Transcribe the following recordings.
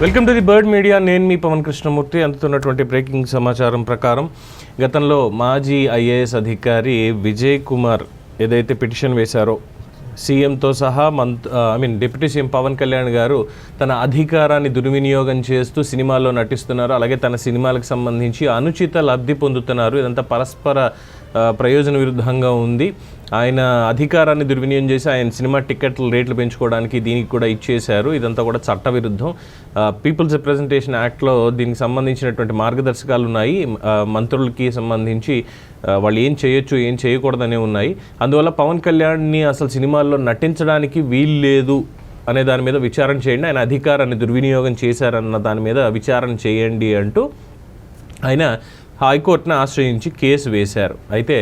Welcome to the bird media. నేను మీ పవన్ కృష్ణమూర్తి. అందుతున్నటువంటి బ్రేకింగ్ సమాచారం ప్రకారం గతంలో మాజీ ఐఏఎస్ అధికారి విజయ్ కుమార్ ఏదైతే పిటిషన్ వేశారో సీఎంతో సహా month I mean deputy CM Pawan Kalyan గారు తన అధికారాన్ని దుర్వినియోగం చేస్తూ సినిమాల్లో నటిస్తున్నారు. అలాగే తన సినిమాలకు సంబంధించి అనుచిత లబ్ధి పొందుతున్నారు. ఇదంతా పరస్పర ప్రయోజన విరుద్ధంగా ఉంది. ఆయన అధికారాన్ని దుర్వినియోగం చేసి ఆయన సినిమా టికెట్ల రేట్లు పెంచుకోవడానికి దీనికి కూడా ఇచ్చేశారు. ఇదంతా కూడా చట్టవిరుద్ధం. పీపుల్స్ రిప్రజెంటేషన్ యాక్ట్లో దీనికి సంబంధించినటువంటి మార్గదర్శకాలు ఉన్నాయి. మంత్రులకి సంబంధించి వాళ్ళు ఏం చేయొచ్చు ఏం చేయకూడదనే ఉన్నాయి. అందువల్ల పవన్ కళ్యాణ్ని అసలు సినిమాల్లో నటించడానికి వీలు లేదు అనే దాని మీద విచారణ చేయండి. ఆయన అధికారాన్ని దుర్వినియోగం చేశారన్న దాని మీద విచారణ చేయండి అంటూ ఆయన హైకోర్టును ఆశ్రయించి కేసు వేశారు. అయితే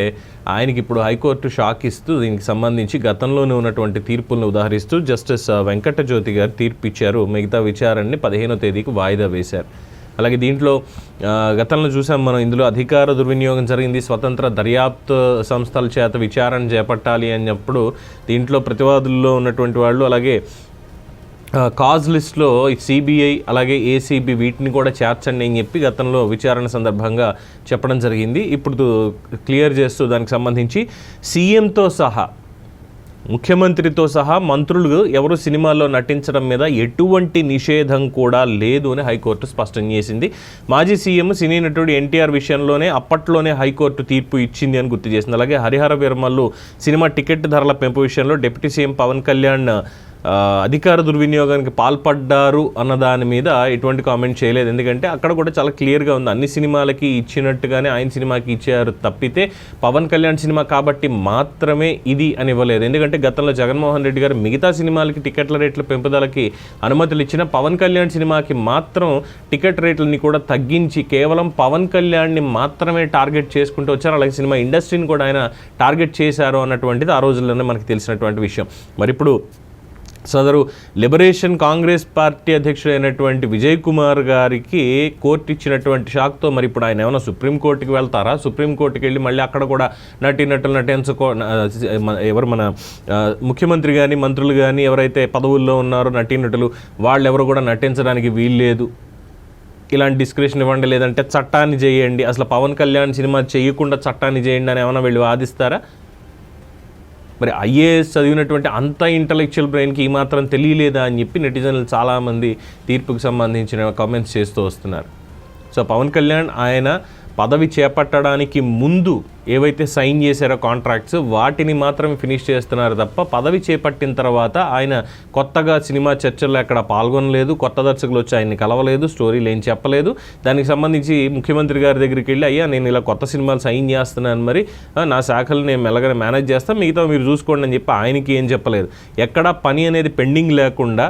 ఆయనకి ఇప్పుడు హైకోర్టు షాక్ ఇస్తూ దీనికి సంబంధించి గతంలోనే ఉన్నటువంటి తీర్పులను ఉదాహరిస్తూ జస్టిస్ వెంకటజ్యోతి గారు తీర్పు ఇచ్చారు మిగతా విచారణని పదిహేనో తేదీకి వాయిదా వేశారు. అలాగే దీంట్లో గతంలో చూసాం మనం ఇందులో అధికార దుర్వినియోగం జరిగింది. స్వతంత్ర దర్యాప్తు సంస్థల చేత విచారణ చేపట్టాలి అన్నప్పుడు దీంట్లో ప్రతివాదుల్లో ఉన్నటువంటి వాళ్ళు అలాగే కాజ్ లిస్ట్లో సిబిఐ అలాగే ఏసీబీ వీటిని కూడా చేర్చండి అని చెప్పి గతంలో విచారణ సందర్భంగా చెప్పడం జరిగింది. ఇప్పుడు క్లియర్ చేస్తూ దానికి సంబంధించి సీఎంతో సహా ముఖ్యమంత్రితో సహా మంత్రులు ఎవరు సినిమాల్లో నటించడం మీద ఎటువంటి నిషేధం కూడా లేదు అని హైకోర్టు స్పష్టం చేసింది. మాజీ సీఎం సినీ నటుడు ఎన్టీఆర్ విషయంలోనే అప్పట్లోనే హైకోర్టు తీర్పు ఇచ్చింది అని గుర్తు చేసింది. అలాగే హరిహర వీరమల్లు సినిమా టికెట్ ధరల పెంపు విషయంలో డిప్యూటీ సీఎం పవన్ కళ్యాణ్ అధికార దుర్వినియోగానికి పాల్పడ్డారు అన్న దాని మీద ఎటువంటి కామెంట్ చేయలేదు. ఎందుకంటే అక్కడ కూడా చాలా క్లియర్గా ఉంది. అన్ని సినిమాలకి ఇచ్చినట్టుగానే ఆయన సినిమాకి ఇచ్చారు తప్పితే పవన్ కళ్యాణ్ సినిమా కాబట్టి మాత్రమే ఇది అని ఇవ్వలేదు. ఎందుకంటే గతంలో జగన్మోహన్ రెడ్డి గారు మిగతా సినిమాలకి టికెట్ల రేట్ల పెంపుదలకి అనుమతులు ఇచ్చిన పవన్ కళ్యాణ్ సినిమాకి మాత్రం టికెట్ రేట్లని కూడా తగ్గించి కేవలం పవన్ కళ్యాణ్ని మాత్రమే టార్గెట్ చేసుకుంటూ వచ్చారు. అలాగే సినిమా ఇండస్ట్రీని కూడా ఆయన టార్గెట్ చేశారు అన్నటువంటిది ఆ రోజుల్లోనే మనకు తెలిసినటువంటి విషయం. మరి ఇప్పుడు సదరు లిబరేషన్ కాంగ్రెస్ పార్టీ అధ్యక్షుడైనటువంటి విజయ్ కుమార్ గారికి కోర్టు ఇచ్చినటువంటి షాక్తో మరి ఇప్పుడు ఆయన ఏమైనా సుప్రీంకోర్టుకి వెళ్తారా? సుప్రీంకోర్టుకి వెళ్ళి మళ్ళీ అక్కడ కూడా నటీనటులు నటించుకో మన- ఎవరు మన ముఖ్యమంత్రి కానీ మంత్రులు కానీ ఎవరైతే పదవుల్లో ఉన్నారో నటీనటులు వాళ్ళు ఎవరు కూడా నటించడానికి వీల్లేదు. ఇలాంటి డిస్క్రిప్షన్ ఇవ్వండి లేదంటే చట్టాన్ని చేయండి. అసలు పవన్ కళ్యాణ్ సినిమా చేయకుండా చట్టాన్ని చేయండి అని ఏమైనా వీళ్ళు వాదిస్తారా? మరి ఐఏఎస్ చదివినటువంటి అంత ఇంటలెక్చువల్ బ్రెయిన్కి ఈ మాత్రం తెలియలేదా అని చెప్పి నెటిజన్లు చాలామంది తీర్పుకు సంబంధించిన కామెంట్స్ చేస్తూ వస్తున్నారు. సో పవన్ కళ్యాణ్ ఆయన పదవి చేపట్టడానికి ముందు ఏవైతే సైన్ చేశారో కాంట్రాక్ట్స్ వాటిని మాత్రమే ఫినిష్ చేస్తున్నారు తప్ప పదవి చేపట్టిన తర్వాత ఆయన కొత్తగా సినిమా చర్చల్లో ఎక్కడ పాల్గొనలేదు కొత్త దర్శకులు వచ్చి ఆయన్ని కలవలేదు స్టోరీలు ఏం చెప్పలేదు. దానికి సంబంధించి ముఖ్యమంత్రి గారి దగ్గరికి వెళ్ళి అయ్యా నేను ఇలా కొత్త సినిమాలు సైన్ చేస్తున్నాను మరి నా శాఖలు నేను మెల్లగానే మేనేజ్ చేస్తాను మిగతా మీరు చూసుకోండి అని చెప్పి ఆయనకి ఏం చెప్పలేదు. ఎక్కడ పని అనేది పెండింగ్ లేకుండా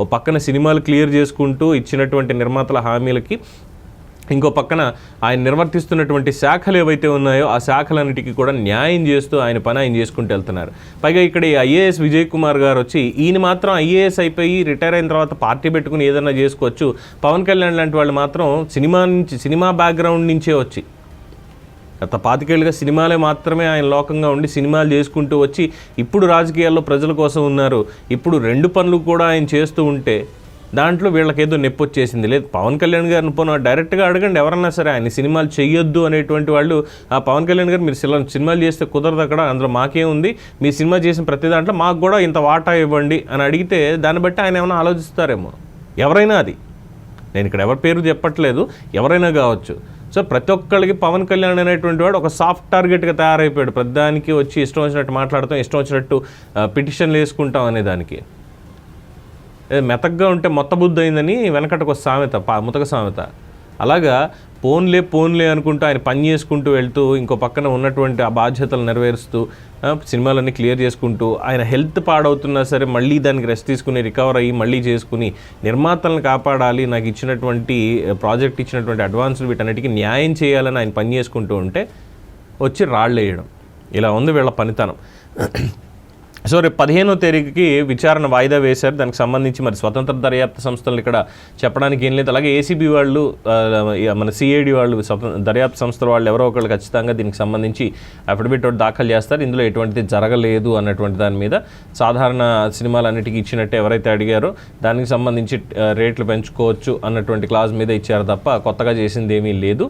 ఓ పక్కన సినిమాలు క్లియర్ చేసుకుంటూ ఇచ్చినటువంటి నిర్మాతల హామీలకి ఇంకో పక్కన ఆయన నిర్వర్తిస్తున్నటువంటి శాఖలు ఏవైతే ఉన్నాయో ఆ శాఖలన్నిటికీ కూడా న్యాయం చేస్తూ ఆయన పని ఆయన చేసుకుంటూ వెళ్తున్నారు. పైగా ఇక్కడ ఈ ఐఏఎస్ విజయ్ కుమార్ గారు వచ్చి ఈయన మాత్రం ఐఏఎస్ అయిపోయి రిటైర్ అయిన తర్వాత పార్టీ పెట్టుకుని ఏదైనా చేసుకోవచ్చు. పవన్ కళ్యాణ్ లాంటి వాళ్ళు మాత్రం సినిమా నుంచి సినిమా బ్యాక్గ్రౌండ్ నుంచే వచ్చి గత పాతికేళ్ళుగా సినిమాలే మాత్రమే ఆయన లోకంగా ఉండి సినిమాలు చేసుకుంటూ వచ్చి ఇప్పుడు రాజకీయాల్లో ప్రజల కోసం ఉన్నారు. ఇప్పుడు రెండు పనులు కూడా ఆయన చేస్తూ ఉంటే దాంట్లో వీళ్ళకి ఏదో నొప్పి వచ్చేసింది. లేదు పవన్ కళ్యాణ్ గారిని పోను డైరెక్ట్గా అడగండి ఎవరన్నా సరే ఆయన సినిమాలు చేయొద్దు అనేటువంటి వాళ్ళు ఆ పవన్ కళ్యాణ్ గారు మీరు సినిమా- సినిమాలు చేస్తే కుదరదు అక్కడ అందులో మాకేముంది మీ సినిమా చేసిన ప్రతి దాంట్లో మాకు కూడా ఇంత వాటా ఇవ్వండి అని అడిగితే దాన్ని బట్టి ఆయన ఏమైనా ఆలోచిస్తారేమో. ఎవరైనా అది. నేను ఇక్కడ ఎవరి పేరు చెప్పట్లేదు ఎవరైనా కావచ్చు. సో ప్రతి ఒక్కళ్ళకి పవన్ కళ్యాణ్ అనేటువంటి వాడు ఒక సాఫ్ట్ టార్గెట్గా తయారైపోయాడు. ప్రతిదానికి వచ్చి ఇష్టం వచ్చినట్టు మాట్లాడతాం ఇష్టం వచ్చినట్టు పిటిషన్లు వేసుకుంటాం అనే దానికి మెతగ్గా ఉంటే మొత్త బుద్ధి అయిందని వెనకటకు ఒక సామెత పా ముతక సామెత. అలాగా పోన్లే పోన్లే అనుకుంటూ ఆయన పని చేసుకుంటూ వెళ్తూ ఇంకో పక్కన ఉన్నటువంటి ఆ బాధ్యతలు నెరవేరుస్తూ సినిమాలన్నీ క్లియర్ చేసుకుంటూ ఆయన హెల్త్ పాడవుతున్నా సరే మళ్ళీ దానికి రెస్ట్ తీసుకుని రికవర్ అయ్యి మళ్ళీ చేసుకుని నిర్మాతలను కాపాడాలి నాకు ఇచ్చినటువంటి ప్రాజెక్ట్ ఇచ్చినటువంటి అడ్వాన్స్లు వీటన్నిటికీ న్యాయం చేయాలని ఆయన పని చేసుకుంటూ ఉంటే వచ్చి రాళ్ళు వేయడం ఇలా ఉంది వీళ్ళ పనితనం. సో రేపు పదిహేనో తేదీకి విచారణ వాయిదా వేశారు. దానికి సంబంధించి మరి స్వతంత్ర దర్యాప్తు సంస్థలు ఇక్కడ చెప్పడానికి ఏం లేదు. అలాగే ఏసీబీ వాళ్ళు మన సిఐడి వాళ్ళు దర్యాప్తు సంస్థల వాళ్ళు ఎవరో ఒకళ్ళు ఖచ్చితంగా దీనికి సంబంధించి అఫిడవిట్ దాఖలు చేస్తారు. ఇందులో ఎటువంటిది జరగలేదు అన్నటువంటి దాని మీద సాధారణ సినిమాలన్నిటికీ ఇచ్చినట్టు ఎవరైతే అడిగారో దానికి సంబంధించి రేట్లు పెంచుకోవచ్చు అన్నటువంటి క్లాజ్ మీద ఇచ్చారు తప్ప కొత్తగా చేసింది ఏమీ లేదు.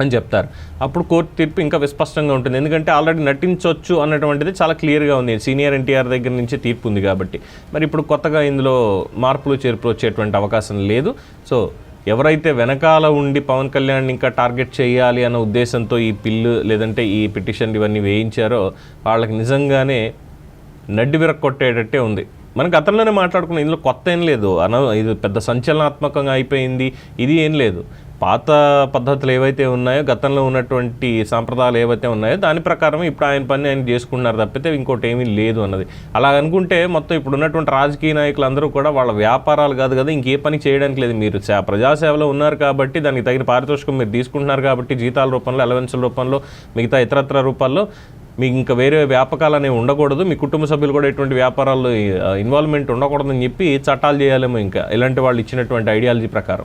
అని చెప్తారు. అప్పుడు కోర్టు తీర్పు ఇంకా విస్పష్టంగా ఉంటుంది. ఎందుకంటే ఆల్రెడీ నటించవచ్చు అన్నటువంటిది చాలా క్లియర్గా ఉంది. సీనియర్ ఎన్టీఆర్ దగ్గర నుంచి తీర్పు ఉంది కాబట్టి. మరి ఇప్పుడు కొత్తగా ఇందులో మార్పులు చేర్పులు వచ్చేటువంటి అవకాశం లేదు. సో ఎవరైతే వెనకాల ఉండి పవన్ కళ్యాణ్ ఇంకా టార్గెట్ చేయాలి అన్న ఉద్దేశంతో ఈ పిల్లు లేదంటే ఈ పిటిషన్ ఇవన్నీ వేయించారో వాళ్ళకి నిజంగానే నడ్డి విరక్కొట్టేటట్టే ఉంది. మనం గతంలోనే మాట్లాడుకున్నాం ఇందులో కొత్త ఏం లేదు. అన ఇది పెద్ద సంచలనాత్మకంగా అయిపోయింది. ఇది ఏం లేదు. పాత పద్ధతులు ఏవైతే ఉన్నాయో గతంలో ఉన్నటువంటి సాంప్రదాయాలు ఏవైతే ఉన్నాయో దాని ప్రకారం ఇప్పుడు ఆయన పని ఆయన చేసుకున్నారు తప్పితే ఇంకోటి ఏమీ లేదు అన్నది. అలా అనుకుంటే మొత్తం ఇప్పుడు ఉన్నటువంటి రాజకీయ నాయకులు అందరూ కూడా వాళ్ళ వ్యాపారాలు కాదు కదా ఇంకే పని చేయడానికి లేదు. మీరు సే- ప్రజాసేవలో ఉన్నారు కాబట్టి దానికి తగిన పారితోషికం మీరు తీసుకుంటున్నారు కాబట్టి జీతాల రూపంలో అలవెన్సుల రూపంలో మిగతా ఇతరత్ర రూపాల్లో మీకు ఇంకా వేరే వ్యాపకాలు అనేవి ఉండకూడదు. మీ కుటుంబ సభ్యులు కూడా ఎటువంటి వ్యాపారాల్లో ఇన్వాల్వ్మెంట్ ఉండకూడదని చెప్పి చట్టాలు చేయాలేమో ఇంకా. ఇలాంటి వాళ్ళు ఇచ్చినటువంటి ఐడియాలజీ ప్రకారం.